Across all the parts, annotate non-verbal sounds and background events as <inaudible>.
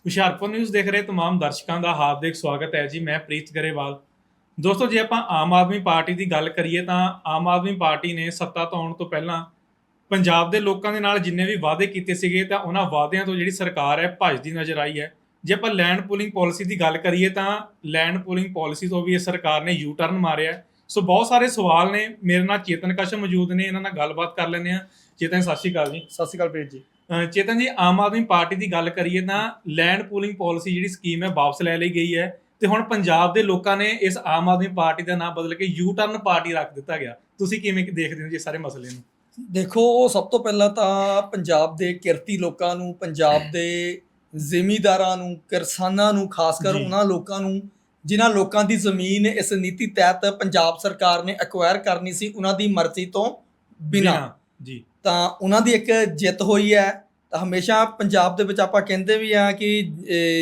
Hoshiarpur news ਦੇਖ ਰਹੇ तमाम ਦਰਸ਼ਕਾਂ ਦਾ ਹਾਰਦਿਕ ਸਵਾਗਤ ਹੈ ਜੀ ਮੈਂ ਪ੍ਰੀਤ ਗਰੇਵਾਲ ਦੋਸਤੋ ਜੇ ਆਪਾਂ ਆਮ ਆਦਮੀ ਪਾਰਟੀ ਦੀ ਗੱਲ ਕਰੀਏ ਤਾਂ ਆਮ ਆਦਮੀ ਪਾਰਟੀ ਨੇ ਸੱਤਾ ਤੋਂ ਆਉਣ ਤੋਂ ਪਹਿਲਾਂ ਪੰਜਾਬ ਦੇ ਲੋਕਾਂ ਦੇ ਨਾਲ ਜਿੰਨੇ ਵੀ ਵਾਅਦੇ ਕੀਤੇ ਸੀਗੇ ਤਾਂ ਉਹਨਾਂ ਵਾਅਦਿਆਂ ਤੋਂ ਜਿਹੜੀ ਸਰਕਾਰ ਹੈ ਭੱਜਦੀ ਨਜ਼ਰ ਆਈ ਹੈ ਜੇ ਆਪਾਂ ਲੈਂਡ ਪੂਲਿੰਗ ਪਾਲਿਸੀ ਦੀ ਗੱਲ ਕਰੀਏ ਤਾਂ ਲੈਂਡ ਪੂਲਿੰਗ ਪਾਲਿਸੀ ਤੋਂ ਵੀ ਇਹ ਸਰਕਾਰ ਨੇ ਯੂ ਟਰਨ ਮਾਰਿਆ ਹੈ। ਸੋ ਬਹੁਤ ਸਾਰੇ ਸਵਾਲ ਨੇ ਮੇਰੇ ਨਾਲ ਚੇਤਨ ਕਸ਼ਮ ਮੌਜੂਦ ਨੇ ਇਹਨਾਂ ਨਾਲ ਗੱਲਬਾਤ ਕਰ ਲੈਂਦੇ ਆ ਚੇਤਨ ਸਤਿ ਸ਼੍ਰੀ ਅਕਾਲ ਜੀ ਸਤਿ ਸ਼੍ਰੀ ਅਕਾਲ ਪ੍ਰੀਤ ਜੀ ਅਹ ਚੇਤਨ ਜੀ ਆਮ ਆਦਮੀ ਪਾਰਟੀ ਦੀ ਗੱਲ ਕਰੀਏ ਤਾਂ ਲੈਂਡ ਪੂਲਿੰਗ ਪਾਲਿਸੀ ਜਿਹੜੀ ਸਕੀਮ ਹੈ ਵਾਪਸ ਲੈ ਲਈ ਗਈ ਹੈ ਤੇ ਹੁਣ ਪੰਜਾਬ ਦੇ ਲੋਕਾਂ ਨੇ ਇਸ ਆਮ ਆਦਮੀ ਪਾਰਟੀ ਦਾ ਨਾਮ ਬਦਲ ਕੇ ਯੂ ਟਰਨ ਪਾਰਟੀ ਰੱਖ ਦਿੱਤਾ ਗਿਆ। ਤੁਸੀਂ ਕਿਵੇਂ ਦੇਖਦੇ ਹੋ ਜੀ ਸਾਰੇ ਮਸਲੇ ਨੂੰ? ਦੇਖੋ ਸਭ ਤੋਂ ਪਹਿਲਾਂ ਤਾਂ ਪੰਜਾਬ ਦੇ ਕਿਰਤੀ ਲੋਕਾਂ ਨੂੰ ਪੰਜਾਬ ਦੇ ਜ਼ਿਮੀਦਾਰਾਂ ਨੂੰ ਕਿਸਾਨਾਂ ਨੂੰ ਖਾਸ ਕਰ। ਉਹਨਾਂ ਲੋਕਾਂ ਨੂੰ ਜਿਨ੍ਹਾਂ ਲੋਕਾਂ ਦੀ ਜ਼ਮੀਨ ਇਸ ਨੀਤੀ ਤਹਿਤ ਪੰਜਾਬ ਸਰਕਾਰ ਨੇ ਐਕਵਾਇਰ ਕਰਨੀ ਸੀ ਉਹਨਾਂ ਦੀ ਮਰਜ਼ੀ ਤੋਂ ਬਿਨਾਂ ਜੀ। ਤਾਂ ਉਹਨਾਂ ਦੀ ਇੱਕ ਜਿੱਤ ਹੋਈ ਹੈ। ਤਾਂ ਹਮੇਸ਼ਾ ਪੰਜਾਬ ਦੇ ਵਿੱਚ ਆਪਾਂ ਕਹਿੰਦੇ ਵੀ ਆ ਕਿ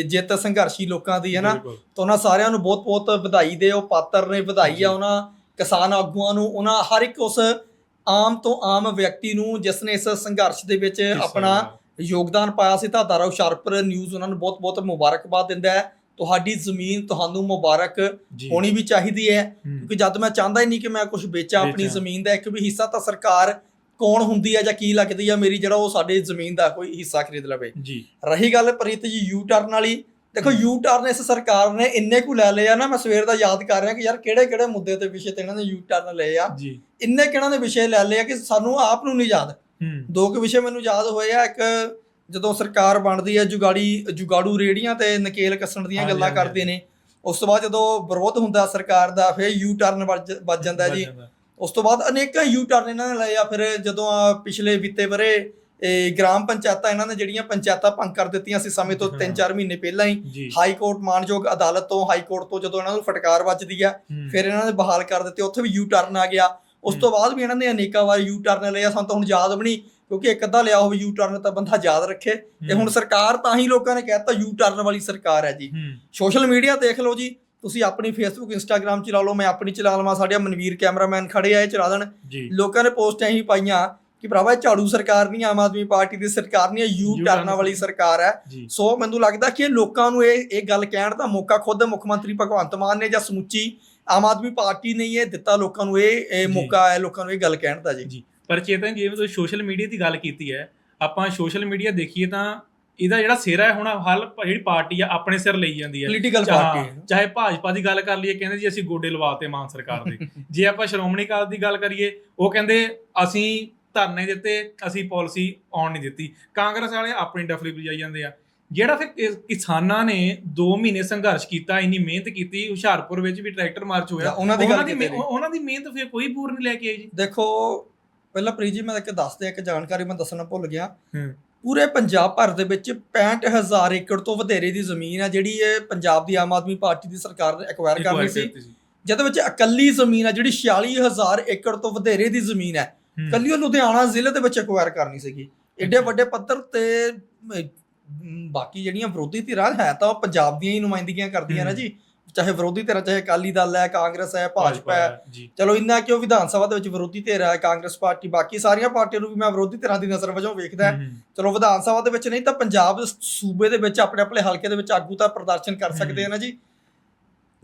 ਜਿੱਤ ਸੰਘਰਸ਼ੀ ਲੋਕਾਂ ਦੀ ਹੈ ਨਾ ਬਿਲਕੁਲ। ਤਾਂ ਉਹਨਾਂ ਸਾਰਿਆਂ ਨੂੰ ਬਹੁਤ-ਬਹੁਤ ਵਧਾਈ ਦੇ ਉਹ ਪਾਤਰ ਨੇ ਵਧਾਈ। ਆ ਉਹਨਾਂ ਕਿਸਾਨ ਆਗੂਆਂ ਨੂੰ ਉਹਨਾਂ ਹਰ ਇੱਕ ਉਸ ਆਮ ਤੋਂ ਆਮ ਵਿਅਕਤੀ ਨੂੰ ਜਿਸ ਨੇ ਇਸ ਸੰਘਰਸ਼ ਦੇ ਵਿੱਚ ਆਪਣਾ। ਯੋਗਦਾਨ ਪਾਇਆ ਸੀ ਤਾਂ ਦਾਰਾ ਹੁਸ਼ਿਆਰਪੁਰ ਨਿਊਜ਼ ਉਹਨਾਂ ਨੂੰ ਬਹੁਤ-ਬਹੁਤ ਮੁਬਾਰਕਬਾਦ ਦਿੰਦਾ ਹੈ ਤੁਹਾਡੀ ਜ਼ਮੀਨ ਤੁਹਾਨੂੰ ਮੁਬਾਰਕ ਜੀ ਹੋਣੀ ਵੀ ਚਾਹੀਦੀ ਹੈ ਹੂੰ, ਕਿਉਂਕਿ ਜਦ ਮੈਂ ਚਾਹੁੰਦਾ ਹੀ ਨਹੀਂ ਕਿ ਮੈਂ ਕੁਝ ਵੇਚਾਂ ਆਪਣੀ ਵੇਚਾਂ। ਜ਼ਮੀਨ ਦਾ ਇੱਕ ਵੀ ਹਿੱਸਾ ਤਾਂ ਸਰਕਾਰ ਕੌਣ ਹੁੰਦੀ ਹੈ ਜਾਂ ਕੀ ਲੱਗਦੀ ਹੈ ਮੇਰੀ ਜਿਹੜਾ ਉਹ ਸਾਡੇ ਜ਼ਮੀਨ ਦਾ ਕੋਈ ਹਿੱਸਾ ਖਰੀਦ ਲਵੇ। ਜੀ। ਰਹੀ ਗੱਲ ਪ੍ਰੀਤ ਜੀ ਯੂ ਟਰਨ ਵਾਲੀ ਦੇਖੋ ਯੂ ਟਰਨ ਇਸ ਸਰਕਾਰ ਨੇ ਇੰਨੇ ਕੁ ਲੈ ਲਏ ਆ ਨਾ ਮੈਂ ਸਵੇਰ ਦਾ ਯਾਦ ਕਰ ਰਿਹਾ ਕਿ ਯਾਰ ਕਿਹੜੇ ਕਿਹੜੇ ਮੁੱਦੇ ਤੇ ਵਿਸ਼ੇ ਤੇ ਇਹਨਾਂ ਨੇ ਯੂ ਟਰਨ ਲਏ ਆ। ਜੀ। ਇੰਨੇ ਕਿਹਨਾਂ ਦੇ ਵਿਸ਼ੇ ਲੈ ਲਏ ਆ ਕਿ ਸਾਨੂੰ ਆਪ ਨੂੰ ਨਹੀਂ ਯਾਦ। ਦੋ ਕੁ ਵਿਸ਼ੇ ਮੈਨੂੰ ਯਾਦ ਹੋਏ ਆ ਇੱਕ ਜਦੋਂ ਸਰਕਾਰ ਬਣਦੀ ਹੈ ਜੁਗਾੜੀ ਜੁਗਾੜੂ ਰੇੜੀਆਂ ਤੇ ਨਕੇਲ ਕੱਸਣ ਦੀਆਂ ਗੱਲਾਂ ਕਰਦੇ ਨੇ ਉਸ ਤੋਂ ਬਾਅਦ ਜਦੋਂ ਵਿਰੋਧ ਹੁੰਦਾ ਸਰਕਾਰ ਦਾ ਫਿਰ ਯੂ ਟਰਨ ਵੱਜ ਜਾਂਦਾ ਜੀ। ਉਸ ਤੋਂ ਬਾਅਦ ਅਨੇਕਾਂ ਯੂ ਟਰਨ ਇਹਨਾਂ ਨੇ ਲਏ ਆ। ਫਿਰ ਜਦੋਂ ਆ ਪਿਛਲੇ ਬੀਤੇ ਬਰੇ ਇਹ ਗ੍ਰਾਮ ਪੰਚਾਇਤਾਂ ਇਹਨਾਂ ਨੇ ਜਿਹੜੀਆਂ ਪੰਚਾਇਤਾਂ ਭੰਗ ਕਰ ਦਿੱਤੀਆਂ ਸੀ ਸਮੇਂ ਤੋਂ ਹਾਂ। 3-4 ਮਹੀਨੇ ਪਹਿਲਾਂ ਹੀ ਹਾਈ ਕੋਰਟ ਮਾਨਯੋਗ ਅਦਾਲਤ ਤੋਂ ਹਾਈ ਕੋਰਟ ਤੋਂ ਜਦੋਂ ਇਹਨਾਂ ਨੂੰ ਫਟਕਾਰ ਵੱਜਦੀ ਆ ਫਿਰ ਇਹਨਾਂ ਨੇ ਬਹਾਲ ਕਰ ਦਿੱਤੇ ਉੱਥੇ ਵੀ ਯੂ ਟਰਨ ਆ ਗਿਆ। ਉਸ ਤੋਂ ਬਾਅਦ ਵੀ ਇਹਨਾਂ ਨੇ ਅਨੇਕਾਂ ਵਾਰ ਯੂ ਟਰਨ ਲਿਆ ਸਾਨੂੰ ਤਾਂ ਹੁਣ ਯਾਦ ਵੀ ਨਹੀਂ ਕਿਉਂਕਿ ਇੱਕ ਅੱਧਾ ਲਿਆ ਹੋਵੇ ਯੂ ਟਰਨ ਤਾਂ ਬੰਦਾ ਯਾਦ ਰੱਖੇ। ਤੇ ਹੁਣ ਸਰਕਾਰ ਤਾਂ ਹੀ ਲੋਕਾਂ ਨੇ ਕਹਿਤਾ ਯੂ ਟਰਨ ਵਾਲੀ ਸਰਕਾਰ ਹੈ ਜੀ। ਸੋਸ਼ਲ ਮੀਡੀਆ ਦੇਖ ਲਓ ਜੀ ਤੁਸੀਂ ਆਪਣੀ ਫੇਸਬੁੱਕ ਇੰਸਟਾਗ੍ਰam ਚਲਾ ਲਓ ਮੈਂ ਆਪਣੀ ਚਲਾ ਲਵਾਂ ਸਾਡੇ ਮਨਵੀਰ ਕੈਮਰਾਮੈਨ ਖੜੇ ਆ ਇਹ ਚਲਾ ਦੇਣ। ਲੋਕਾਂ ਨੇ ਪੋਸਟਾਂ ਹੀ ਪਾਈਆਂ ਕਿ ਭਰਾਵਾ ਇਹ ਝਾੜੂ ਸਰਕਾਰ ਨਹੀਂ ਆਮ ਆਦਮੀ ਪਾਰਟੀ ਦੀ ਸਰਕਾਰ ਨਹੀਂ ਯੂ ਟਰਨਾਂ ਵਾਲੀ ਸਰਕਾਰ ਹੈ। ਸੋ ਮੈਨੂੰ ਲੱਗਦਾ ਕਿ ਇਹ ਲੋਕਾਂ ਨੂੰ ਇਹ ਇਹ ਗੱਲ ਕਹਿਣ ਦਾ ਮੌਕਾ ਖੁਦ ਮੁੱਖ ਮੰਤਰੀ ਭਗਵੰਤ ਮਾਨ ਨੇ ਜਾਂ ਸਮੁੱਚੀ ਆਮ ਆਦਮੀ ਪਾਰਟੀ ਨੇ ਇਹ ਦਿੱਤਾ ਲੋਕਾਂ ਨੂੰ ਇਹ ਇਹ। ਮੌਕਾ ਹੈ ਲੋਕਾਂ ਨੂੰ ਇਹ ਗੱਲ ਕਹਿਣ ਦਾ ਜੀ। ਜੀ। ਪਰ ਚੇਤਨ ਜਿਵੇਂ ਤੁਸੀਂ ਸੋਸ਼ਲ ਮੀਡੀਆ ਦੀ ਗੱਲ ਕੀਤੀ ਹੈ। ਆਪਾਂ ਸੋਸ਼ਲ ਮੀਡੀਆ ਦੇਖੀਏ ਤਾਂ ਇਹਦਾ ਜਿਹੜਾ ਸਿਰ ਹੈ ਹੁਣ ਹਲ ਜਿਹੜੀ ਪਾਰਟੀ ਆ ਆਪਣੇ ਸਿਰ ਲਈ ਜਾਂਦੀ ਹੈ। ਪੋਲੀਟੀਕਲ ਪਾਰਟੀ ਚਾਹੇ ਭਾਜਪਾ ਦੀ ਗੱਲ ਕਰ ਲਈਏ ਕਹਿੰਦੇ ਜੀ ਅਸੀਂ ਗੋਡੇ ਲਵਾਤੇ ਮਾਨ ਸਰਕਾਰ ਦੇ। <laughs> ਜੇ ਆਪਾਂ ਸ਼੍ਰੋਮਣੀ ਅਕਾਲੀ ਦੀ ਗੱਲ ਕਰੀਏ ਉਹ ਕਹਿੰਦੇ ਅਸੀਂ ਧਰਨੇ ਦਿੱਤੇ ਅਸੀਂ ਪਾਲਿਸੀ ਆਉਣ ਨਹੀਂ ਦਿੱਤੀ। ਕਾਂਗਰਸ ਵਾਲੇ ਆਪਣੀ ਡਫਲੀ ਵਜਾਈ ਜਾਂਦੇ ਆ। ਜਿਹੜਾ ਫਿਰ ਕਿਸ- ਕਿਸਾਨਾਂ ਨੇ 2 ਮਹੀਨੇ ਸੰਘਰਸ਼ ਕੀਤਾ ਇੰਨੀ ਮਿਹਨਤ ਕੀਤੀ ਹੁਸ਼ਿਆਰਪੁਰ ਵਿੱਚ ਵੀ ਟਰੈਕਟਰ ਮਾਰਚ ਹੋਇਆ ਉਹਨਾਂ ਦੀ ਉਹਨਾਂ ਦੀ ਮਿਹਨਤ ਫਿਰ ਕੋਈ ਪੂਰ ਨਹੀਂ ਲੈ ਕੇ ਆਈ ਜੀ। ਦੇਖੋ ਪਹਿਲਾਂ ਪ੍ਰੀਤ ਜੀ ਮੈਂ ਇੱਕ ਦੱਸਦੇ ਇੱਕ ਜਾਣਕਾਰੀ ਮੈਂ ਦੱਸਣਾ ਭੁੱਲ ਗਿਆ। ਹੂੰ। ਪੂਰੇ ਪੰਜਾਬ ਭਰ ਦੇ ਵਿੱਚ 65000 ਏਕੜ ਤੋਂ ਵਧੇਰੇ ਦੀ ਜ਼ਮੀਨ ਹੈ ਜਿਹੜੀ ਇਹ ਪੰਜਾਬ ਦੀ ਆਮ ਆਦਮੀ ਪਾਰਟੀ ਦੀ ਸਰਕਾਰ ਨੇ ਐਕਵਾਇਰ ਕਰਨੀ ਸੀ ਜਿਹਦੇ ਵਿੱਚ ਇਕੱਲੀ ਜ਼ਮੀਨ ਹੈ ਜਿਹੜੀ 46000 ਏਕੜ ਤੋਂ ਵਧੇਰੇ ਦੀ ਜ਼ਮੀਨ ਹੈ ਹੂੰ। ਕੱਲੀ ਉਹ ਲੁਧਿਆਣਾ ਜ਼ਿਲ੍ਹੇ ਦੇ ਵਿੱਚ ਐਕਵਾਇਰ ਕਰਨੀ ਸੀਗੀ ਏਡੇ। ਵੱਡੇ ਪੱਧਰ ਤੇ ਬਾਕੀ ਜਿਹੜੀਆਂ ਵਿਰੋਧੀ ਧਿਰਾਂ ਹੈ ਤਾਂ ਉਹ ਪੰਜਾਬ ਦੀਆਂ ਹੀ ਨੁਮਾਇੰਦਗੀਆਂ ਕਰਦੀਆਂ ਨੇ। ਜੀ ਚਾਹੇ ਵਿਰੋਧੀ ਧਿਰਾਂ ਚਾਹੇ ਅਕਾਲੀ ਦਲ ਹੈ ਕਾਂਗਰਸ ਹੈ ਭਾਜਪਾ ਹੈ। ਚਲੋ ਇੰਨਾ ਕਿਉਂ ਵਿਧਾਨ ਸਭਾ ਦੇ ਵਿੱਚ ਵਿਰੋਧੀ ਧਿਰ ਹੈ ਕਾਂਗਰਸ ਪਾਰਟੀ ਬਾਕੀ ਸਾਰੀਆਂ ਪਾਰਟੀਆਂ ਨੂੰ ਵੀ ਮੈਂ ਵਿਰੋਧੀ ਧਿਰਾਂ ਦੀ ਨਜ਼ਰ ਵਜੋਂ ਵੇਖਦਾ ਹੂੰ, ਚਲੋ ਵਿਧਾਨ ਸਭਾ ਦੇ ਵਿੱਚ ਨਹੀਂ ਤਾਂ ਪੰਜਾਬ ਸੂਬੇ ਦੇ ਵਿੱਚ ਆਪਣੇ ਆਪਣੇ ਹਲਕੇ ਦੇ ਵਿੱਚ ਆਗੂ ਤਾਂ ਪ੍ਰਦਰਸ਼ਨ ਕਰ ਸਕਦੇ ਆ ਨਾ ਜੀ।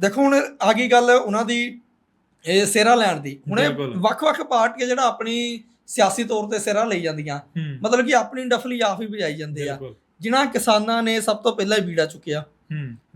ਦੇਖੋ ਹੁਣ ਆ ਗਈ ਗੱਲ ਉਹਨਾਂ ਦੀ ਇਹ ਸਿਹਰਾ ਲੈਣ ਦੀ। ਹੁਣ ਇਹ। ਵੱਖ-ਵੱਖ ਪਾਰਟੀਆਂ ਜਿਹੜਾ ਆਪਣੀ ਸਿਆਸੀ ਤੌਰ ਤੇ ਸਿਹਰਾ ਲਈ ਜਾਂਦੀਆਂ। ਹੂੰ, ਮਤਲਬ ਕਿ ਆਪਣੀ ਡਫਲੀ ਆਪ ਹੀ ਵਜਾਈ ਜਾਂਦੇ ਆ। ਜਿਨ੍ਹਾਂ ਕਿਸਾਨਾਂ ਨੇ ਸਭ ਤੋਂ ਪਹਿਲਾਂ ਬੀੜਾ ਚੁੱਕਿਆ। ਹੂੰ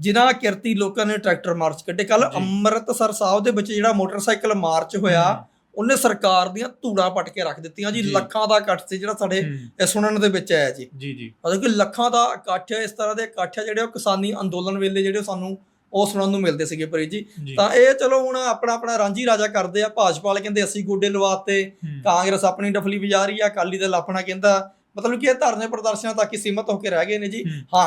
ਜਿਨ੍ਹਾਂ ਕਿਰਤੀ ਲੋਕਾਂ ਨੇ ਟਰੈਕਟਰ ਮਾਰਚ ਕੱਢੇ। ਕੱਲ। ਅੰਮ੍ਰਿਤਸਰ ਸਾਹਿਬ ਦੇ ਵਿੱਚ ਜਿਹੜਾ ਮੋਟਰਸਾਈਕਲ ਮਾਰਚ ਹੋਇਆ ਉਹਨੇ ਸਰਕਾਰ ਦੀਆਂ ਧੂੜਾਂ ਪਟ ਕੇ ਰੱਖ ਦਿੱਤੀਆਂ ਜੀ। ਲੱਖਾਂ ਦਾ ਇਕੱਠ ਸੀ ਜਿਹੜਾ ਸਾਡੇ ਸੁਣਨ ਦੇ ਵਿੱਚ ਆਇਆ ਜੀ। ਜੀ ਜੀ। ਮਤਲਬ ਕਿ ਲੱਖਾਂ ਦਾ ਇਕੱਠ ਇਸ ਤਰ੍ਹਾਂ ਦੇ ਇਕੱਠ ਜਿਹੜੇ ਉਹ ਕਿਸਾਨੀ ਅੰਦੋਲਨ ਵੇਲੇ ਜਿਹੜੇ ਸਾਨੂੰ ਉਹ ਸੁਣਨ ਨੂੰ ਮਿਲਦੇ ਸੀਗੇ ਪਰੀ ਜੀ। ਤਾਂ ਇਹ ਚਲੋ ਹੁਣ ਆਪਣਾ ਆਪਣਾ ਰਾਂਝੀ ਰਾਜਾ ਕਰਦੇ ਆ। ਭਾਜਪਾ ਵਾਲੇ ਕਹਿੰਦੇ ਅਸੀਂ ਗੋਡੇ ਲਵਾਤੇ। ਕਾਂਗਰਸ ਆਪਣੀ ਡਫਲੀ ਵਜਾ ਰਹੀ ਆ ਅਕਾਲੀ ਦਲ ਆਪਣਾ ਕਹਿੰਦਾ। ਮਤਲਬ ਕਿ ਇਹ ਧਰਨੇ ਪ੍ਰਦਰਸ਼ਨਾਂ ਤੱਕ ਹੀ ਸੀਮਤ ਹੋ ਕੇ ਰਹਿ ਗਏ ਨੇ ਜੀ। ਹੂੰ,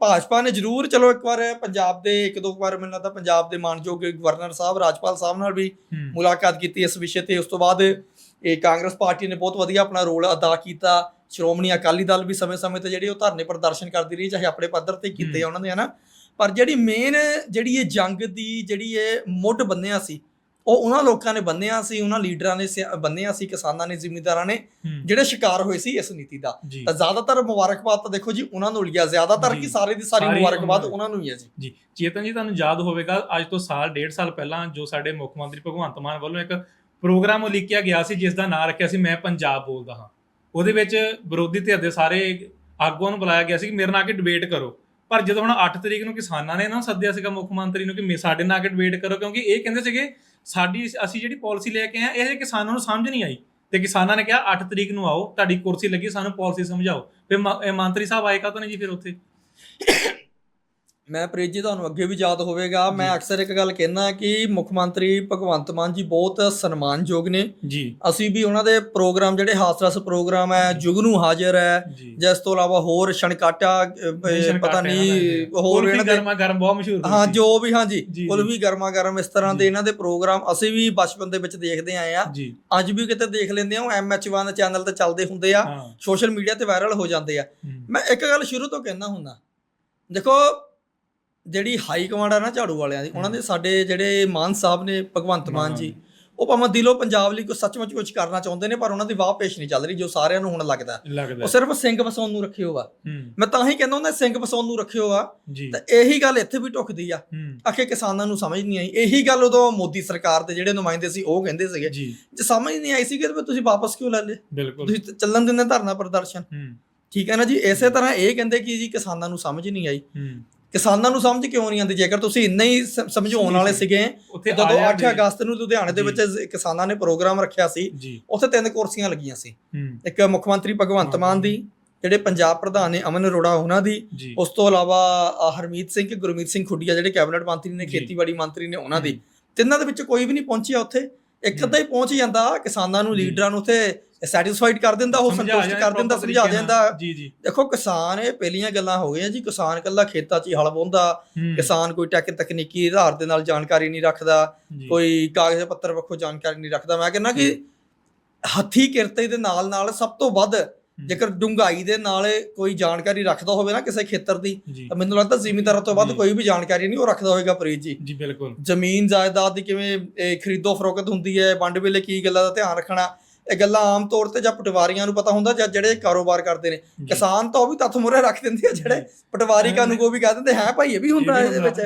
ਭਾਜਪਾ ਨੇ ਜ਼ਰੂਰ ਚਲੋ ਇੱਕ ਵਾਰ ਪੰਜਾਬ ਦੇ ਇੱਕ ਦੋ ਵਾਰ ਮੈਨੂੰ ਲੱਗਦਾ ਪੰਜਾਬ ਦੇ ਮਾਨਯੋਗ ਗਵਰਨਰ ਸਾਹਿਬ ਰਾਜਪਾਲ ਸਾਹਿਬ ਨਾਲ ਵੀ ਮੁਲਾਕਾਤ ਕੀਤੀ ਇਸ ਵਿਸ਼ੇ ਤੇ। ਉਸ ਤੋਂ ਬਾਅਦ ਇਹ ਕਾਂਗਰਸ ਪਾਰਟੀ ਨੇ ਬਹੁਤ ਵਧੀਆ ਆਪਣਾ ਰੋਲ ਅਦਾ ਕੀਤਾ। ਸ਼੍ਰੋਮਣੀ ਅਕਾਲੀ ਦਲ ਵੀ ਸਮੇਂ-ਸਮੇਂ ਤੇ ਜਿਹੜੇ ਉਹ ਧਰਨੇ ਪ੍ਰਦਰਸ਼ਨ ਕਰਦੀ ਰਹੀ ਚਾਹੇ ਆਪਣੇ ਪੱਧਰ ਤੇ ਕੀਤੇ ਉਹਨਾਂ ਨੇ ਹਨਾ? ਪਰ ਜਿਹੜੀ ਮੇਨ ਜਿਹੜੀ ਇਹ ਜੰਗ ਦੀ ਜਿਹੜੀ ਇਹ ਮੁੱਢ ਬੰਨਿਆ ਸੀ ਉਹ ਉਹਨਾਂ ਲੋਕਾਂ ਨੇ ਬੰਨਿਆ ਸੀ ਉਹਨਾਂ ਲੀਡਰਾਂ ਨੇ ਬੰਨਿਆ ਸੀ ਕਿਸਾਨਾਂ ਨੇ ਜ਼ਿਮੀਂਦਾਰਾਂ ਨੇ ਜਿਹੜੇ ਸ਼ਿਕਾਰ ਹੋਏ ਸੀ ਇਸ ਨੀਤੀ ਦਾ। ਜੀ। ਤਾਂ ਜ਼ਿਆਦਾਤਰ ਮੁਬਾਰਕਬਾਦ ਤਾਂ ਦੇਖੋ ਜੀ ਉਹਨਾਂ ਨੂੰ ਲਿਆ ਜ਼ਿਆਦਾਤਰ ਜੀ। ਕੀ ਸਾਰੇ ਦੀ ਸਾਰੀ ਸਾਰੀ ਮੁਬਾਰਕਬਾਦ ਉਹਨਾਂ ਉਹਨਾਂ ਨੂੰ ਹੀ ਹੈ ਜੀ। ਜੀ। ਚੇਤਨ ਜੀ ਤੁਹਾਨੂੰ ਯਾਦ ਹੋਵੇਗਾ ਅੱਜ ਤੋਂ ਸਾਲ ਡੇਢ ਸਾਲ ਪਹਿਲਾਂ ਜੋ ਸਾਡੇ ਮੁੱਖ ਮੰਤਰੀ ਭਗਵੰਤ ਮਾਨ ਵੱਲੋਂ ਇੱਕ ਪ੍ਰੋਗਰਾਮ ਉਲੀਕਿਆ ਗਿਆ ਸੀ ਜਿਸ ਦਾ ਨਾਮ ਰੱਖਿਆ ਸੀ ਮੈਂ ਪੰਜਾਬ ਬੋਲਦਾ ਹਾਂ। ਉਹਦੇ ਵਿੱਚ ਵਿਰੋਧੀ ਧਿਰ ਦੇ ਸਾਰੇ ਆਗੂਆਂ ਨੂੰ ਬੁਲਾਇਆ ਗਿਆ ਸੀ ਕਿ ਮੇਰੇ ਨਾਲ ਆ ਕੇ ਡਿਬੇਟ ਕਰੋ। ਪਰ ਜਦੋਂ ਹੁਣ 8 ਤਰੀਕ ਨੂੰ ਕਿਸਾਨਾਂ ਨੇ ਨਾ ਸੱਦਿਆ ਸੀਗਾ ਮੁੱਖ ਮੰਤਰੀ ਨੂੰ ਕਿ ਮੇ- ਸਾਡੇ ਨਾਲ ਆ ਕੇ ਡਿਬੇਟ ਕਰੋ ਕਿਉਂਕਿ ਇਹ ਕਹਿੰਦੇ ਸੀਗੇ ਸਾਡੀ ਅਸੀਂ ਜਿਹੜੀ ਪਾਲਿਸੀ ਲੈ ਕੇ ਆਏ ਇਹ ਕਿਸਾਨਾਂ ਨੂੰ ਸਮਝ ਨਹੀਂ ਆਈ। ਤੇ ਕਿਸਾਨਾਂ ਨੇ ਕਿਹਾ 8 ਤਰੀਕ ਨੂੰ ਆਓ, ਤੁਹਾਡੀ ਕੁਰਸੀ ਲੱਗੀ, ਸਾਨੂੰ ਪਾਲਿਸੀ ਸਮਝਾਓ। ਫਿਰ ਮੰਤਰੀ ਸਾਹਿਬ ਆਏ ਕਾ ਨੇ ਜੀ ਫਿਰ ਉੱਥੇ? ਮੈਂ ਪ੍ਰੀਤ ਜੀ ਤੁਹਾਨੂੰ ਅੱਗੇ ਵੀ ਯਾਦ ਹੋਵੇਗਾ। ਮੈਂ। ਅਕਸਰ ਇੱਕ ਗੱਲ ਕਹਿਣਾ ਕਿ ਮੁੱਖ ਮੰਤਰੀ ਭਗਵੰਤ ਮਾਨ ਜੀ ਬਹੁਤ ਸਨਮਾਨਯੋਗ ਨੇ। ਜੀ। ਅਸੀਂ ਵੀ ਉਹਨਾਂ ਦੇ ਪ੍ਰੋਗਰਾਮ ਜਿਹੜੇ ਹਾਸਰਸ ਪ੍ਰੋਗਰਾਮ ਹੈ ਜੁਗਨੂ ਹਾਜ਼ਰ ਹੈ। ਜਿਸ ਤੋਂ ਇਲਾਵਾ ਹੋਰ ਛਣਕਾਟਾ ਪਤਾ ਨਹੀਂ ਹੋਰ ਇਹਨਾਂ ਦੇ ਗਰਮਾ ਗਰਮ ਬਹੁਤ ਮਸ਼ਹੂਰ ਹਾਂ। ਜੋ ਵੀ ਹਾਂਜੀ। ਜੀ, ਕੁਲਵੀ ਗਰਮਾ ਗਰਮ ਇਸ ਤਰ੍ਹਾਂ ਦੇ। ਇਹਨਾਂ ਦੇ ਪ੍ਰੋਗਰਾਮ ਅਸੀਂ ਵੀ ਬਚਪਨ ਦੇ ਵਿੱਚ ਦੇਖਦੇ ਆਏ ਆ ਅੱਜ ਵੀ ਕਿਤੇ ਦੇਖ ਲੈਂਦੇ ਆ ਐਮਐਚ1 ਚੈਨਲ ਤੇ ਚੱਲਦੇ ਹੁੰਦੇ ਆ। ਹਾਂ। ਸੋਸ਼ਲ ਮੀਡੀਆ ਤੇ ਵਾਇਰਲ ਹੋ ਜਾਂਦੇ ਆ। ਹੂੰ, ਮੈਂ ਇੱਕ ਗੱਲ ਸ਼ੁਰੂ ਤੋਂ ਕਹਿਣਾ ਹੁੰਦਾ। ਦੇਖੋ ਜਿਹੜੀ ਹਾਈ ਕਮਾਂਡ ਆ ਨਾ ਝਾੜੂ ਵਾਲਿਆਂ ਦੀ ਉਹਨਾਂ ਦੇ ਸਾਡੇ ਜਿਹੜੇ ਮਾਨ ਸਾਹਿਬ ਨੇ ਭਗਵੰਤ ਮਾਨ ਜੀ ਉਹ ਭਾਵੇਂ ਦਿਲੋਂ ਪੰਜਾਬ ਲਈ ਕੁਝ ਸੱਚਮੁੱਚ ਕੁਝ ਕਰਨਾ ਚਾਹੁੰਦੇ ਨੇ ਪਰ ਉਹਨਾਂ ਦੀ ਵਾਹ ਪੇਸ਼ ਨਹੀਂ ਚੱਲ ਰਹੀ ਜੋ ਸਾਰਿਆਂ ਨੂੰ ਹੁਣ ਲੱਗਦਾ। ਲੱਗਦਾ। ਉਹ ਸਿਰਫ ਸਿੰਘ ਵਸਾਉਣ ਨੂੰ ਰੱਖਿਓ ਆ। ਹੂੰ। ਮੈਂ ਤਾਂ ਹੀ ਕਹਿੰਦਾ ਹੁੰਦਾ ਸਿੰਘ ਵਸਾਉਣ ਨੂੰ ਰੱਖਿਓ ਆ। ਜੀ। ਤਾਂ ਇਹੀ ਗੱਲ ਇੱਥੇ ਵੀ ਟੁੱਕਦੀ ਆ। ਹੂੰ। ਆਖੇ ਕਿਸਾਨਾਂ ਨੂੰ ਸਮਝ ਨਹੀਂ ਆਈ। ਇਹੀ ਗੱਲ ਉਦੋਂ ਮੋਦੀ ਸਰਕਾਰ ਦੇ ਜਿਹੜੇ ਨੁਮਾਇੰਦੇ ਸੀ ਉਹ ਕਹਿੰਦੇ ਸੀਗੇ। ਜੀ। ਜੇ ਸਮਝ ਨਹੀਂ ਆਈ ਸੀ ਕਿ ਤੁਸੀਂ ਵਾਪਸ ਕਿਉਂ ਲੈ ਲਏ? ਬਿਲਕੁਲ। ਤੁਸੀਂ ਚੱਲਣ ਦਿੰਦੇ ਧਰਨਾ ਪ੍ਰਦਰਸ਼ਨ। ਹੂੰ। ਠੀਕ ਹੈ ਨਾ ਜੀ? ਇਸੇ ਤਰ੍ਹਾਂ ਇਹ ਕਹਿੰਦੇ ਕਿ ਜੀ ਕਿਸਾਨਾਂ ਨੂੰ ਸਮਝ ਨਹੀਂ ਆਈ। ਹੂੰ। ਕਿਸਾਨਾਂ ਨੂੰ ਸਮਝ ਕਿਉਂ ਨਹੀਂ ਆਉਂਦੀ? ਜੇਕਰ ਤੁਸੀਂ ਇੰਨਾ ਹੀ ਸ- ਸਮਝਾਉਣ ਵਾਲੇ ਸੀਗੇ ਉੱਥੇ ਜਦੋਂ ਆਇਆ 8 ਵੀ- ਅਗਸਤ ਨੂੰ ਲੁਧਿਆਣੇ ਦੇ ਵਿੱਚ ਜ਼- ਕਿਸਾਨਾਂ ਨੇ ਪ੍ਰੋਗਰਾਮ ਰੱਖਿਆ ਸੀ ਜੀ। ਉੱਥੇ ਤਿੰਨ ਕੁਰਸੀਆਂ ਲੱਗੀਆਂ ਸੀ। ਹੂੰ। ਇੱਕ ਮੁੱਖ ਮੰਤਰੀ ਭਗਵੰਤ ਮਾਨ ਦੀ ਜਿਹੜੇ ਪੰਜਾਬ ਪ੍ਰਧਾਨ ਨੇ ਅਮਨ ਅਰੋੜਾ ਉਹਨਾਂ ਦੀ ਜੀ। ਉਸ ਤੋਂ ਇਲਾਵਾ ਅ, ਹਰਮੀਤ ਸਿੰਘ ਗੁਰਮੀਤ ਸਿੰਘ ਖੁੱਡੀਆ ਜਿਹੜੇ ਕੈਬਨਿਟ ਮੰਤਰੀ ਨੇ ਜੀ। ਖੇਤੀਬਾੜੀ ਮੰਤਰੀ ਨੇ ਉਹਨਾਂ ਦੀ। ਤਿੰਨਾਂ ਦੇ ਵਿੱਚ ਕੋਈ ਵੀ ਨਹੀਂ ਪਹੁੰਚਿਆ ਉੱਥੇ। ਇੱਕ ਅੱਧਾ ਹੀ ਪਹੁੰਚ ਜਾਂਦਾ ਕਿਸਾਨਾਂ ਨੂੰ। ਲੀਡਰਾਂ ਨੂੰ ਉੱਥੇ ਸੈਟੀਸਫਾਈਡ ਕਰ ਦਿੰਦਾ ਉਹ ਸੰਤੁਸ਼ਟ ਕਰ ਦਿੰਦਾ ਸਮਝਾ। ਦਿੰਦਾ। ਜੀ ਜੀ। ਦੇਖੋ ਕਿਸਾਨ ਇਹ ਪਹਿਲੀਆਂ ਗੱਲਾਂ ਹੋ ਗਈਆਂ ਜੀ। ਕਿਸਾਨ ਕੱਲਾ ਖੇਤਾਂ 'ਚ ਹੀ ਹਲ ਹੂੰ, ਕਿਸਾਨ ਕੋਈ ਟੈਕ ਤਕਨੀਕੀ ਆਧਾਰ ਦੇ ਨਾਲ ਜਾਣਕਾਰੀ ਨਹੀਂ ਰੱਖਦਾ। ਕੋਈ ਕਾਗਜ਼ ਪੱਤਰ ਵੱਖੋ ਜਾਣਕਾਰੀ ਨਹੀਂ ਰੱਖਦਾ। ਮੈਂ ਕਹਿੰਦਾ ਕਿ ਹੱਥੀ ਕਿਰਤੇ ਦੇ ਨਾਲ ਨਾਲ ਸਭ ਤੋਂ ਵੱਧ ਜੇਕਰ ਡੁੰਗਾਈ ਦੇ ਨਾਲ ਕੋਈ ਜਾਣਕਾਰੀ ਰੱਖਦਾ ਹੋਵੇ ਨਾ ਕਿਸੇ ਖੇਤਰ ਦੀ ਤਾਂ ਮੈਨੂੰ ਲੱਗਦਾ ਜ਼ਿਮੀਂਦਾਰਾਂ ਤੋਂ ਵੱਧ। ਕੋਈ ਵੀ ਜਾਣਕਾਰੀ ਨਹੀਂ ਉਹ ਰੱਖਦਾ ਹੋਵੇਗਾ ਪ੍ਰੀਤ ਜੀ। ਜੀ ਬਿਲਕੁਲ। ਜ਼ਮੀਨ ਜਾਇਦਾਦ ਦੀ ਕਿਵੇਂ ਖਰੀਦੋ ਫਰੋਖਤ ਹੁੰਦੀ ਹੈ? ਵੰਡ ਵੇਲੇ ਕੀ ਗੱਲਾਂ ਦਾ ਧਿਆਨ ਰੱਖਣਾ? ਇਹ ਗੱਲਾਂ ਆਮ ਤੌਰ ਤੇ ਜਾਂ ਪਟਵਾਰੀਆਂ ਨੂੰ ਪਤਾ ਹੁੰਦਾ ਜਾਂ ਜਿਹੜੇ ਕਾਰੋਬਾਰ ਕਰਦੇ ਨੇ। ਕਿਸਾਨ ਤਾਂ ਉਹ ਵੀ ਤੱਥ ਮੁਰੇ ਰੱਖ ਦਿੰਦੇ ਆ ਜਿਹੜੇ ਪਟਵਾਰੀ ਕਾਨੂੰ ਕੋ ਵੀ ਕਹਿ ਦਿੰਦੇ ਹੈ ਭਾਈ ਇਹ ਵੀ ਹੁੰਦਾ ਇਹਦੇ ਵਿੱਚ।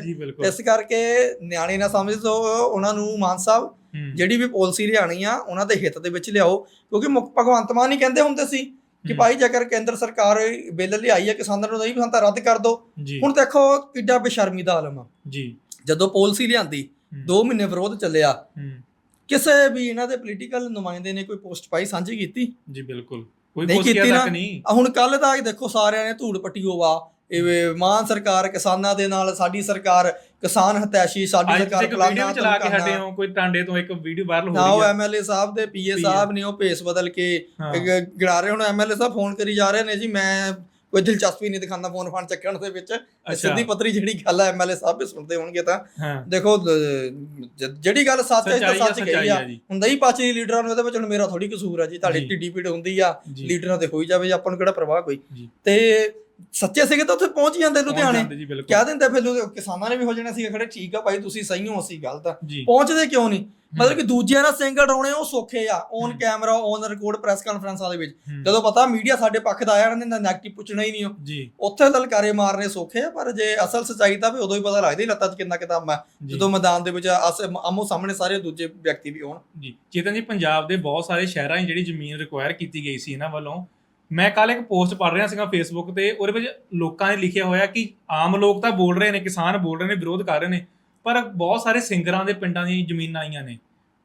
ਇਸ ਕਰਕੇ ਨਿਆਣੇ ਨਾ ਸਮਝੋ ਉਹਨਾਂ ਨੂੰ ਮਾਨ ਸਾਹਿਬ ਜਿਹੜੀ ਵੀ ਪਾਲਿਸੀ ਲਿਆਣੀ ਆ ਉਹਨਾਂ ਦੇ ਹਿੱਤ ਦੇ ਵਿੱਚ ਲਿਆਓ। ਕਿਉਂਕਿ ਮੁੱਖ ਭਗਵੰਤ ਮਾਨ ਹੀ ਕਹਿੰਦੇ ਹੁੰਦੇ ਸੀ ਕਿ ਭਾਈ ਜੇਕਰ ਕੇਂਦਰ ਸਰਕਾਰ ਬਿੱਲ ਲਿਆਈ ਹੈ ਕਿਸਾਨਾਂ ਨੂੰ ਨਹੀਂ ਪਸੰਦ ਤਾਂ ਰੱਦ ਕਰ ਦਿਓ ਜੀ। ਹੁਣ ਦੇਖੋ ਕਿੱਡਾ ਬੇਸ਼ਰਮੀ ਦਾ ਆਲਮ ਆ। ਜੀ। ਜਦੋਂ ਪਾਲਿਸੀ ਲਿਆਂਦੀ ਹੂੰ, 2 ਮਹੀਨੇ ਵਿਰੋਧ ਚੱਲਿਆ। ਕਿਸੇ ਵੀ ਇਹਨਾਂ ਦੇ ਪੋਲੀਟੀਕਲ ਨੁਮਾਇੰਦੇ ਨੇ ਕੋਈ ਪੋਸਟ ਪਾਈ ਸਾਂਝੀ ਕੀਤੀ? ਜੀ ਬਿਲਕੁਲ। ਕੋਈ ਨਾ। ਤੱਕ ਨਹੀਂ। ਹੁਣ ਕੱਲ ਦਾ ਦੇਖੋ ਸਾਰਿਆਂ ਨੇ ਧੂੜ ਪੱਟੀ ਹੋਵਾ ਇਹ ਮਾਨ ਸਰਕਾਰ ਕਿਸਾਨਾਂ ਦੇ ਨਾਲ ਸਾਡੀ ਸਰਕਾਰ ਕਿਸਾਨ ਹਤੈਸ਼ੀ ਸਾਡੀ ਸਰਕਾਰ ਫਲਾਨਾ ਵੀ ਚਲਾ ਕੇ ਧਮਕਾਨਾ। ਸਾਡੇ ਕੋਈ ਟਾਂਡੇ ਤੋਂ ਇੱਕ ਵੀਡੀਓ ਵਾਇਰਲ ਹੋ ਨਾ ਰਹੀ ਉਹ ਹੈ ਐਮਐਲਏ ਸਾਹਿਬ ਦੇ ਪੀਏ ਸਾਹਿਬ ਨੇ ਉਹ ਭੇਸ ਬਦਲ ਕੇ ਹਾਂ, ਗਿਣਾ ਰਹੇ ਹੁਣ ਐਮਐਲਏ ਸਾਹਿਬ ਫੋਨ ਕਰੀ ਜਾ ਰਹੇ ਨੇ ਜੀ ਮੈਂ ਕੋਈ ਦਿਲਚਸਪੀ ਨਹੀਂ ਦਿਖਾਉਂਦਾ ਫੋਨ ਫਾਨ ਚੱਕਣ ਦੇ ਵਿੱਚ। ਸਿੱਧੀ ਪੱਤਰੀ ਜਿਹੜੀ ਗੱਲ ਹੈ ਐਮਐਲਏ ਸਾਹਿਬ ਵੀ ਸੁਣਦੇ ਹੋਣਗੇ ਤਾਂ। ਦੇਖੋ ਜਿਹੜੀ ਗੱਲ ਸੱਚ ਹੈ ਤਾਂ ਸੱਚ ਗਈ ਆ। ਹੁੰਦਾ ਹੀ ਪਾਚੀ ਲੀਡਰਾਂ ਨੂੰ ਇਹਦੇ ਵਿੱਚ ਹੁਣ ਮੇਰਾ ਥੋੜੀ ਕਸੂਰ ਆ ਜੀ। ਤੁਹਾਡੀ। ਟਿੱਡੀ ਪੀੜ ਹੁੰਦੀ ਆ ਲੀਡਰਾਂ ਤੇ ਹੋਈ ਜਾਵੇ ਜੀ, ਆਪਾਂ ਨੂੰ ਕਿਹੜਾ ਪ੍ਰਵਾਹ ਕੋਈ। ਤੇ ਸੱਚੇ ਸੀਗੇ ਤਾਂ ਉੱਥੇ ਪਹੁੰਚ ਜਾਂਦੇ ਲੁਧਿਆਣੇ। ਕਹਿ ਦਿੰਦੇ ਫਿਰ ਕਿਸਾਨਾਂ ਨੇ ਵੀ ਹੋ ਜਾਣਾ ਸੀਗਾ ਖੜੇ ਠੀਕ ਆ ਭਾਈ ਤੁਸੀਂ ਸਹੀ ਹੋ ਅਸੀਂ ਗਲਤ ਆ। ਪਹੁੰਚਦੇ ਕਿਉਂ ਨਹੀਂ? ਮਤਲਬ ਕਿ ਦੂਜਿਆਂ ਨਾਲ ਸਿੰਗਲ ਡਾਉਣੇ ਉਹ ਸੌਖੇ ਆ। On. Camera on record press ਕਾਨਫਰੰਸਾਂ ਦੇ ਵਿੱਚ। ਜਦੋਂ ਪਤਾ ਮੀਡੀਆ ਸਾਡੇ ਪੱਖ ਦਾ ਆਇਆ ਇਹਨਾਂ ਨੇ ਨੈਗੇਟਿਵ ਪੁੱਛਣਾ ਹੀ ਨਹੀਂ ਉਹ। ਜੀ। ਉੱਥੇ ਲਲਕਾਰੇ ਮਾਰਨੇ ਸੌਖੇ ਆ ਪਰ ਜੇ ਅਸਲ ਸੱਚਾਈ ਤਾਂ ਵੀ ਉਦੋਂ ਹੀ ਪਤਾ ਲੱਗਦਾ ਲੱਤਾਂ 'ਚ ਕਿੰਨਾ ਕਿਤਾਬ ਜੀ। ਜਦੋਂ ਮੈਦਾਨ ਦੇ ਵਿੱਚ ਆਮੋ ਸਾਹਮਣੇ ਸਾਰੇ ਦੂਜੇ ਵਿਅਕਤੀ ਵੀ ਹੋਣ। ਜੀ। ਚੇਤਨ ਜੀ ਪੰਜਾਬ ਦੇ ਬਹੁਤ ਸਾਰੇ ਸ਼ਹਿਰਾਂ 'ਚ ਜਿਹੜੀ ਜ਼ਮੀਨ ਰਿਕੁਆਇਰ ਕੀਤੀ ਗਈ ਸੀ ਇਹਨਾਂ ਵੱਲੋਂ ਮੈਂ ਕੱਲ ਇੱਕ ਪੋਸਟ ਪੜ੍ਹ ਰਿਹਾ ਸੀਗਾ ਫੇਸਬੁੱਕ ਤੇ ਉਹਦੇ ਵਿੱਚ ਲੋਕਾਂ ਨੇ ਲਿਖਿਆ ਹੋਇਆ ਕਿ ਆਮ ਲੋਕ ਤਾਂ ਬੋਲ ਰਹੇ ਨੇ ਕਿਸਾਨ ਬੋਲ ਰਹੇ ਨੇ ਵਿਰੋਧ ਕਰ ਰਹੇ ਨੇ। ਪਰ ਬਹੁਤ ਸਾਰੇ ਸਿੰਗਰਾਂ ਦੇ ਪਿੰਡਾਂ ਦੀਆਂ ਜ਼ਮੀਨਾਂ ਆਈਆਂ ਨੇ।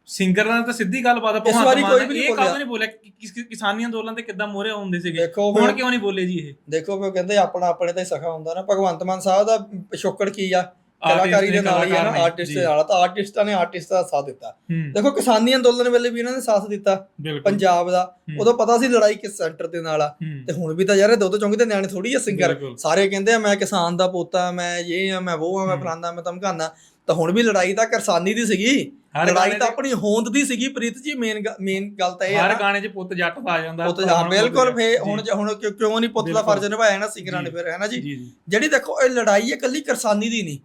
ਸਿੰਗਰਾਂ ਨਾਲ ਤਾਂ ਸਿੱਧੀ ਗੱਲਬਾਤ ਆ, ਇਸ ਭਗਵੰਤ ਵਾਰੀ ਕੋਈ ਵੀ ਨਹੀਂ ਇਹ ਬੋਲਿਆ। ਕਾਹਦੋਂ ਨਹੀਂ ਬੋਲਿਆ ਕਿ ਕਿਸ ਕਿਸ- ਕਿਸਾਨੀ ਅੰਦੋਲਨ ਤੇ ਕਿੱਦਾਂ ਮੋਹਰੇ ਹੁੰਦੇ ਸੀਗੇ? ਹੁਣ ਕਿਉਂ ਨਹੀਂ ਬੋਲੇ ਜੀ ਇਹ? ਦੇਖੋ ਫਿਰ ਕਹਿੰਦੇ ਆਪਣਾ ਆਪਣੇ ਤਾਂ ਹੀ ਸਖਾ ਹੁੰਦਾ ਨਾ। ਭਗਵੰਤ ਮਾਨ ਸਾਹਿਬ ਦਾ ਪਿਛੋਕੜ ਕੀ ਆ? ਕਲਾਕਾਰੀ ਦੇ ਨਾਲ ਹੀ ਆ ਨਾ ਆਰਟਿਸਟ। ਦੇ ਨਾਲ ਤਾਂ ਆਰਟਿਸਟਾਂ ਨੇ ਆਰਟਿਸਟ ਦਾ ਸਾਥ ਦਿੱਤਾ। ਹੂੰ। ਦੇਖੋ ਕਿਸਾਨੀ ਅੰਦੋਲਨ ਵੇਲੇ ਵੀ ਇਹਨਾਂ ਨੇ ਸਾਥ ਦਿੱਤਾ ਪੰਜਾਬ ਦਾ। ਹੂੰ, ਉਦੋਂ ਪਤਾ ਸੀ ਲੜਾਈ ਕਿਸ ਸੈਂਟਰ ਦੇ ਨਾਲ ਆ। ਹੂੰ, ਤੇ ਹੁਣ ਵੀ ਤਾਂ ਯਾਰ ਇਹ ਦੁੱਧ ਚੌਂਕੀ ਦੇ ਨਿਆਣੇ ਥੋੜੀ ਆ ਸਿੰਗਰ। ਸਾਰੇ ਕਹਿੰਦੇ ਆ ਮੈਂ ਕਿਸਾਨ ਦਾ ਪੋਤਾ ਮੈਂ ਇਹ ਆ ਮੈਂ ਉਹ ਆ ਮੈਂ ਹੂੰ। ਫਲਾਨਾ ਮੈਂ ਧਮਕਾਨਾ। ਤਾਂ ਹੁਣ ਵੀ ਲੜਾਈ ਤਾਂ ਕਿਸਾਨੀ ਦੀ ਸੀਗੀ। ਲੜਾਈ ਤਾਂ ਆਪਣੀ ਹੋਂਦ ਦੀ ਸੀਗੀ ਪ੍ਰੀਤ ਜੀ ਮੇਨ ਮੇਨ ਗੱਲ ਤਾਂ ਇਹ ਆ ਹਰ ਗਾਣੇ 'ਚ ਪੁੱਤ ਜੱਟ ਆ ਜਾਂਦਾ ਪੁੱਤ ਹਾਂ ਬਿਲਕੁਲ। ਫੇ ਹੁਣ ਹੁਣ ਕਿਉਂ- ਨਹੀਂ ਪੁੱਤ ਦਾ। ਫਰਜ਼ ਨਿਭਾਇਆ ਨਾ ਸਿੰਗਰਾਂ ਨੇ। ਫਿਰ ਹੈ ਨਾ ਜੀ? ਜਿਹੜੀ ਦੇਖੋ ਇਹ ਲੜਾਈ ਹੈ ਇਕੱਲੀ ਕਿਸਾਨੀ ਦੀ ਨਹੀਂ।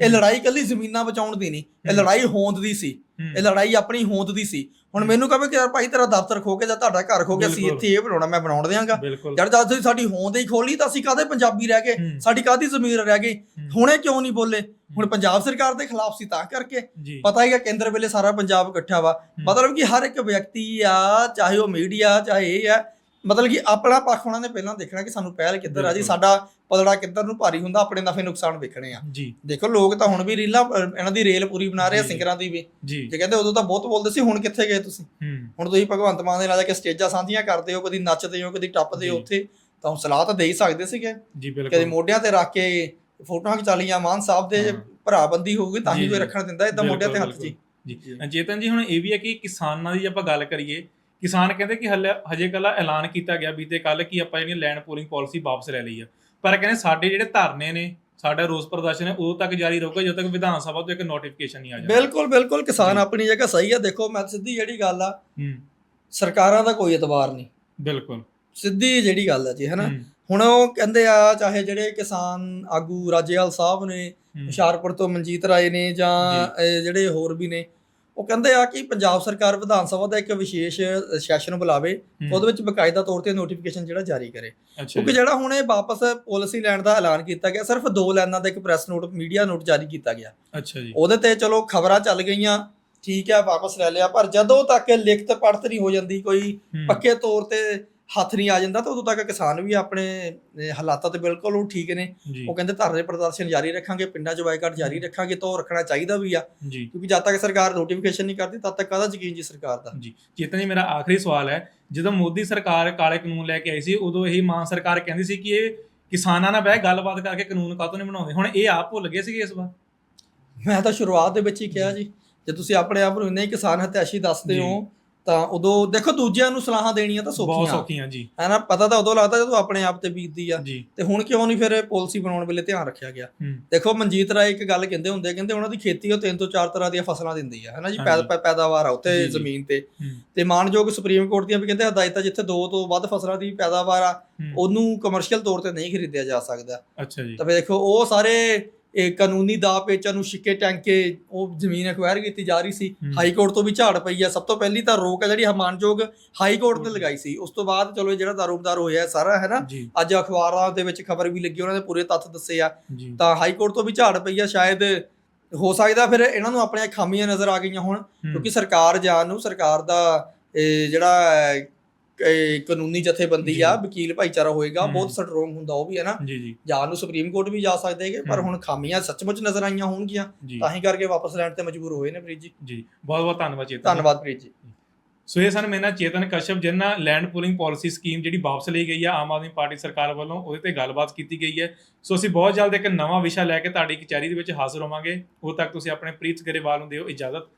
ਇਹ ਲੜਾਈ ਕੱਲੀ ਜ਼ਮੀਨਾਂ ਬਚਾਉਣ ਦੀ ਨਹੀਂ ਇਹ। ਲੜਾਈ ਹੋਂਦ ਦੀ ਸੀ। ਇਹ ਲੜਾਈ ਆਪਣੀ ਹੋਂਦ ਦੀ ਸੀ। ਹੁਣ। ਮੈਨੂੰ ਕਹੇ ਕਿ ਯਾਰ ਭਾਈ ਤੇਰਾ ਦਫ਼ਤਰ ਖੋ ਕੇ ਜਾਂ ਤੁਹਾਡਾ ਘਰ ਖੋ ਕੇ ਅਸੀਂ। ਇੱਥੇ ਇਹ ਬਣਾਉਣਾ ਮੈਂ ਬਣਾਉਣ ਦਿਆਂਗਾ। ਯਾਰ ਜਦ ਤੁਸੀਂ ਸਾਡੀ ਹੋਂਦ ਹੀ ਖੋਲੀ ਤਾਂ ਅਸੀਂ ਕਾਹਦੇ ਪੰਜਾਬੀ ਰਹਿ ਗਏ? ਸਾਡੀ ਕਾਹਦੀ ਜ਼ਮੀਰ ਰਹਿ ਗਈ? ਹੁਣੇ ਕਿਉਂ ਨਹੀਂ ਬੋਲੇ? ਹੁਣ ਪੰਜਾਬ ਸਰਕਾਰ ਦੇ ਖਿਲਾਫ ਸੀ ਤਾਂ ਕਰਕੇ। ਪਤਾ ਹੀ ਕੇਂਦਰ ਵੇਲੇ ਸਾਰਾ ਪੰਜਾਬ ਇਕੱਠਾ ਵਾ। ਮਤਲਬ ਕਿ ਹਰ ਇੱਕ ਵਿਅਕਤੀ ਆ ਚਾਹੇ ਉਹ ਮੀਡੀਆ ਚਾਹੇ ਇਹ ਆ ਮਤਲਬ ਕਿ ਆਪਣਾ ਪੱਖ ਉਹਨਾਂ ਨੇ ਪਹਿਲਾਂ ਦੇਖਣਾ ਕਿ ਸਾਨੂੰ ਪਹਿਲ ਕਿੱਧਰ ਆ ਜੀ। ਸਾਡਾ ਪਲੜਾ ਕਿੱਧਰ ਨੂੰ ਭਾਰੀ ਹੁੰਦਾ ਆਪਣੇ ਨਫੇ ਨੁਕਸਾਨ ਵੇਖਣੇ ਆ। ਜੀ। ਦੇਖੋ ਲੋਕ ਤਾਂ ਹੁਣ ਵੀ ਰੀਲਾਂ ਅਹ, ਇਹਨਾਂ ਦੀ ਰੇਲ ਪੂਰੀ ਬਣਾ ਰਹੇ ਆ। ਸਿੰਗਰਾਂ ਦੀ ਵੀ। ਜੀ। ਜੇ ਕਹਿੰਦੇ ਉਦੋਂ ਤਾਂ ਬਹੁਤ ਬੋਲਦੇ ਸੀ ਹੁਣ ਕਿੱਥੇ ਗਏ ਤੁਸੀਂ? ਹੂੰ। ਹੁਣ ਤੁਸੀਂ ਭਗਵੰਤ ਮਾਨ ਦੇ ਨਾਲ ਜਾ ਕੇ ਸਟੇਜਾਂ ਸਾਂਝੀਆਂ ਕਰਦੇ ਹੋ ਕਦੀ ਨੱਚਦੇ ਹੋ ਕਦੀ ਟੱਪਦੇ ਹੋ ਜੀ। ਉੱਥੇ ਤਾਂ ਹੁਣ ਸਲਾਹ ਤਾਂ ਦੇ ਹੀ ਸਕਦੇ ਸੀਗੇ। ਜੀ ਕਦੇ ਬਿਲਕੁਲ ਮੋਢਿਆਂ ਤੇ ਰੱਖ ਕੇ ਫੋਟੋਆਂ ਖਿਚਾ ਲਈਆਂ ਮਾਨ ਸਾਹਿਬ ਦੇ ਹਾਂ। ਭਰਾਬੰਦੀ ਹੋਊਗੀ ਤਾਂ ਜੀ, ਹੀ ਕੋਈ ਜੀ। ਰੱਖਣ ਦਿੰਦਾ ਇਦਾਂ ਮੋਢਿਆਂ ਤੇ ਹੱਥ ਬਿਲਕੁਲ, ਜੀ। ਜੀ। ਚੇਤਨ ਜੀ ਹੁਣ ਇਹ ਵੀ ਹੈ ਕਿ ਕਿਸਾਨਾਂ ਦੀ ਜੇ ਆਪਾਂ ਗੱਲ ਕਰੀਏ ਕਿਸਾਨ ਕਹਿੰਦੇ ਕਿ ਹਲੇ ਹਜੇ ਕੱਲਾ ਐਲਾਨ ਕੀਤਾ ਗਿਆ ਬੀਤੇ ਕੱਲ ਕਿ ਆਪਾਂ ਜਿਹੜੀ ਲੈਂਡ ਪੂਲਿੰਗ ਪਾਲਿਸੀ ਵਾਪਸ ਲੈ ਲਈ ਆ। ਪਰ ਕਹਿੰਦੇ ਸਾਡੇ ਜਿਹੜੇ ਧਰਨੇ ਨੇ ਸਾਡਾ ਰੋਸ ਪ੍ਰਦਰਸ਼ਨ ਹੈ ਉਦੋਂ ਤੱਕ ਜਾਰੀ ਰਹੂਗਾ ਜਦੋਂ ਤੱਕ ਵਿਧਾਨ ਸਭਾ ਤੋਂ ਇੱਕ ਨੋਟੀਫਿਕੇਸ਼ਨ ਨਹੀਂ ਆ ਜਾਂਦਾ। ਬਿਲਕੁਲ ਬਿਲਕੁਲ ਕਿਸਾਨ। ਆਪਣੀ ਜਗ੍ਹਾ ਸਹੀ ਆ ਦੇਖੋ ਮੈਂ ਸਿੱਧੀ ਜਿਹੜੀ ਗੱਲ ਆ ਸਰਕਾਰਾਂ ਦਾ ਕੋਈ ਇਤਬਾਰ ਨਹੀਂ। ਬਿਲਕੁਲ। ਸਿੱਧੀ ਜਿਹੜੀ ਗੱਲ ਆ ਜੀ ਹਨਾ ਹੁਣ ਉਹ ਕਹਿੰਦੇ ਆ ਚਾਹੇ ਜਿਹੜੇ ਕਿਸਾਨ ਆਗੂ ਰਾਜੇਵਾਲ ਸਾਹਿਬ ਨੇ ਹੁਸ਼ਿਆਰਪੁਰ ਤੋਂ ਮਨਜੀਤ ਰਾਏ ਨੇ ਜਾਂ ਜਿਹੜੇ ਹੋਰ ਵੀ ਨੇ ਉਹ ਕਹਿੰਦੇ ਆ ਕਿ ਪੰਜਾਬ ਸਰਕਾਰ ਵਿਧਾਨ ਸਭਾ ਦਾ ਇੱਕ ਵਿਸ਼ੇਸ਼ ਸੈਸ਼ਨ ਬੁਲਾਵੇ ਉਹਦੇ ਵਿੱਚ ਬਕਾਇਦਾ ਤੌਰ ਤੇ ਨੋਟੀਫਿਕੇਸ਼ਨ ਜਿਹੜਾ ਜਾਰੀ ਕਰੇ। ਕਿਉਂਕਿ ਜਿਹੜਾ ਹੁਣ ਇਹ ਵਾਪਸ ਪਾਲਿਸੀ ਲੈਣ ਦਾ ਐਲਾਨ ਕੀਤਾ ਗਿਆ ਸਿਰਫ ਦੋ ਲਾਈਨਾਂ ਦਾ ਇੱਕ ਪ੍ਰੈਸ ਨੋਟ ਮੀਡੀਆ ਨੋਟ ਜਾਰੀ ਕੀਤਾ ਗਿਆ। ਅੱਛਾ ਜੀ। ਉਹਦੇ ਤੇ ਚਲੋ ਖਬਰਾਂ ਚੱਲ ਗਈਆਂ ਠੀਕ ਹੈ ਵਾਪਸ ਲੈ ਲਿਆ ਪਰ ਜਦੋਂ ਤੱਕ ਲਿਖਤ ਪੜਤ ਨਹੀਂ ਹੋ ਜਾਂਦੀ ਕੋਈ ਪੱਕੇ ਤੌਰ ਤੇ ਹੱਥ ਨਹੀਂ ਆ ਜਾਂਦਾ ਤਾਂ ਉਦੋਂ ਤੱਕ ਕਿਸਾਨ ਵੀ ਆਪਣੇ ਹਾਲਾਤਾਂ ਤੇ ਬਿਲਕੁਲ ਉਹ ਠੀਕ ਨੇ। ਉਹ ਕਹਿੰਦੇ ਧਰਨੇ ਪ੍ਰਦਰਸ਼ਨ ਜਾਰੀ ਰੱਖਾਂਗੇ ਪਿੰਡਾਂ 'ਚ ਬਾਈਕਾਟ ਜਾਰੀ ਰੱਖਾਂਗੇ ਤਾਂ ਉਹ ਰੱਖਣਾ ਚਾਹੀਦਾ ਵੀ ਆ। ਕਿਉਂਕਿ ਜਦ ਤੱਕ ਸਰਕਾਰ ਨੋਟੀਫਿਕੇਸ਼ਨ ਨਹੀਂ ਕਰਦੀ ਤਦ ਤੱਕ ਕਾਹਦਾ ਯਕੀਨ ਜੀ ਸਰਕਾਰ ਦਾ? ਜੀ। ਚੇਤਨ ਜੀ ਮੇਰਾ ਆਖਰੀ ਸਵਾਲ ਹੈ ਜਦੋਂ ਮੋਦੀ ਸਰਕਾਰ ਕਾਲੇ ਕਾਨੂੰਨ ਲੈ ਕੇ ਆਈ ਸੀ ਉਦੋਂ ਇਹ ਮਾਨ ਸਰਕਾਰ ਕਹਿੰਦੀ ਸੀ ਕਿ ਇਹ ਕਿਸਾਨਾਂ ਨਾਲ ਬਹਿ ਗੱਲਬਾਤ ਕਰਕੇ ਕਾਨੂੰਨ ਕਾਹਤੋਂ ਨਹੀਂ ਬਣਾਉਂਦੇ? ਹੁਣ ਇਹ ਆਪ ਭੁੱਲ ਗਏ ਸੀਗੇ ਇਸ ਵਾਰ? ਮੈਂ ਤਾਂ ਸ਼ੁਰੂਆਤ ਦੇ ਵਿੱਚ ਹੀ ਕਿਹਾ ਜੀ ਜੇ ਤੁਸੀਂ ਆਪਣੇ ਆਪ ਨੂੰ ਇੰਨੇ ਕਿਸਾਨ ਹਤਿਆਸ਼ੀ ਦੱਸਦੇ। ਹੋ ਤਾਂ ਉਦੋਂ ਦੇਖੋ ਦੂਜਿਆਂ ਨੂੰ ਸਲਾਹਾਂ ਦੇਣੀਆਂ ਤਾਂ ਬਹੁਤ ਸੌਖੀਆਂ ਸੌਖੀਆਂ ਜੀ। ਹੈ ਨਾ? ਪਤਾ ਤਾਂ ਉਦੋਂ ਲੱਗਦਾ ਜਦੋਂ ਆਪਣੇ ਆਪ ਤੇ ਬੀਤਦੀ ਆ। ਜੀ। ਤੇ ਹੁਣ ਕਿਉਂ ਨਹੀਂ ਫਿਰ ਪਾਲਿਸੀ ਬਣਾਉਣ ਵੇਲੇ ਧਿਆਨ ਰੱਖਿਆ ਗਿਆ? ਹੂੰ। ਦੇਖੋ ਮਨਜੀਤ ਰਾਏ ਇੱਕ ਗੱਲ ਕਹਿੰਦੇ ਹੁੰਦੇ ਆ, ਕਹਿੰਦੇ ਉਹਨਾਂ ਦੀ ਖੇਤੀ ਉਹ ਤਿੰਨ ਤੋਂ ਚਾਰ ਤਰ੍ਹਾਂ ਦੀਆਂ ਫਸਲਾਂ ਦਿੰਦੀ ਆ। ਹੈਨਾ ਜੀ? ਹਾਂਜੀ। ਪੈ- ਪੈ- ਪੈਦਾਵਾਰ ਆ ਉੱਥੇ ਜੀ, ਜੀ। ਜ਼ਮੀਨ ਤੇ। ਹੂੰ। ਤੇ ਮਾਨਯੋਗ ਸੁਪਰੀਮ ਕੋਰਟ ਦੀਆਂ ਵੀ ਕਹਿੰਦੇ ਹਦਾਇਤਾਂ ਜਿੱਥੇ ਦੋ ਤੋਂ ਵੱਧ ਫਸਲਾਂ ਦੀ ਪੈਦਾਵਾਰ ਆ ਹੂੰ, ਉਹਨੂੰ ਕਮਰਸ਼ੀਅਲ ਤੌਰ ਤੇ ਨਹੀਂ ਖਰੀਦਿਆ ਜਾ ਸਕਦਾ। ਅੱਛਾ ਜੀ। ਤਾਂ ਫਿਰ ਦੇਖੋ ਉਹ ਸਾਰੇ ਇਹ ਕਾਨੂੰਨੀ ਦਾ ਪੇਚਾਂ ਨੂੰ ਛਿੱਕੇ ਟੈਂਕੇ ਉਹ ਜ਼ਮੀਨ ਅਕਵਾਇਰ ਕੀਤੀ ਜਾ ਰਹੀ ਸੀ। ਹਾਈ ਕੋਰਟ ਤੋਂ ਵੀ ਝਾੜ ਪਈ ਆ। ਸਭ ਤੋਂ ਪਹਿਲੀ ਤਾਂ ਰੋਕ ਹੈ ਜਿਹੜੀ ਮਾਨਯੋਗ ਹਾਈ ਕੋਰਟ ਤੇ ਲਗਾਈ ਸੀ। ਉਸ ਤੋਂ ਬਾਅਦ ਚਲੋ ਜਿਹੜਾ ਦਾਰੋਮਦਾਰ ਹੋਇਆ ਸਾਰਾ ਹੈ ਨਾ? ਅੱਜ ਅਖਬਾਰਾਂ ਦੇ ਵਿੱਚ ਖਬਰ ਵੀ ਲੱਗੀ ਉਹਨਾਂ ਦੇ ਪੂਰੇ ਤੱਥ ਦੱਸੇ ਆ। ਤਾਂ ਹਾਈ ਕੋਰਟ ਤੋਂ ਵੀ ਝਾੜ ਪਈ ਆ। ਸ਼ਾਇਦ ਹੋ ਸਕਦਾ ਫਿਰ ਇਹਨਾਂ ਨੂੰ ਆਪਣੀਆਂ ਖਾਮੀਆਂ ਨਜ਼ਰ ਆ ਗਈਆਂ ਹੁਣ। ਕਿਉਂਕਿ ਸਰਕਾਰ ਜਾਣ ਨੂੰ ਸਰਕਾਰ ਦਾ ਇਹ ਜਿਹੜਾ ਕਾਨੂੰਨੀ ਜਥੇਬੰਦੀ ਆ। ਵਕੀਲ ਭਾਈਚਾਰਾ ਹੋਏਗਾ। ਬਹੁਤ ਸਟਰੋਂਗ ਹੁੰਦਾ ਉਹ ਵੀ ਹੈ ਨਾ ਜਾਣ ਨੂੰ ਸੁਪਰੀਮ ਕੋਰਟ ਵੀ ਜਾ ਸਕਦੇ ਹੈਗੇ ਪਰ। ਹੁਣ ਖਾਮੀਆਂ ਸੱਚਮੁੱਚ ਨਜ਼ਰ ਆਈਆਂ ਹੋਣਗੀਆਂ ਤਾਂ ਹੀ ਕਰਕੇ ਵਾਪਸ ਲੈਣ ਤੇ ਮਜਬੂਰ ਹੋਏ ਨੇ ਪ੍ਰੀਤ ਜੀ ਜੀ ਬਹੁਤ ਬਹੁਤ ਧੰਨਵਾਦ ਚੇਤਨ ਜੀ। ਧੰਨਵਾਦ ਪ੍ਰੀਤ ਜੀ ਸੋ ਇਹ ਸਨ ਮੇਰੇ ਨਾਲ ਚੇਤਨ ਕਸ਼ਪ ਜਿਨ੍ਹਾਂ ਲੈਂਡ ਪੂਲਿੰਗ ਪਾਲਿਸੀ ਸਕੀਮ ਜਿਹੜੀ ਵਾਪਸ ਲਈ ਗਈ ਆ ਆਮ ਆਦਮੀ ਪਾਰਟੀ ਸਰਕਾਰ ਵੱਲੋਂ ਉਹਦੇ ਤੇ ਗੱਲਬਾਤ ਕੀਤੀ ਗਈ ਹੈ ਸੋ ਅਸੀਂ ਬਹੁਤ ਜਲਦ ਇੱਕ ਨਵਾਂ ਵਿਸ਼ਾ ਲੈ ਕੇ ਤੁਹਾਡੀ ਕਚਹਿਰੀ ਦੇ ਵਿੱਚ ਹਾਜ਼ਰ ਹੋਵਾਂਗੇ ਉਦੋਂ ਤੱਕ ਤੁਸੀਂ ਆਪਣੇ ਪ੍ਰੀਤ ਗਰੇਵਾਲ ਨੂੰ ਦਿਓ ਇਜਾਜ਼ਤ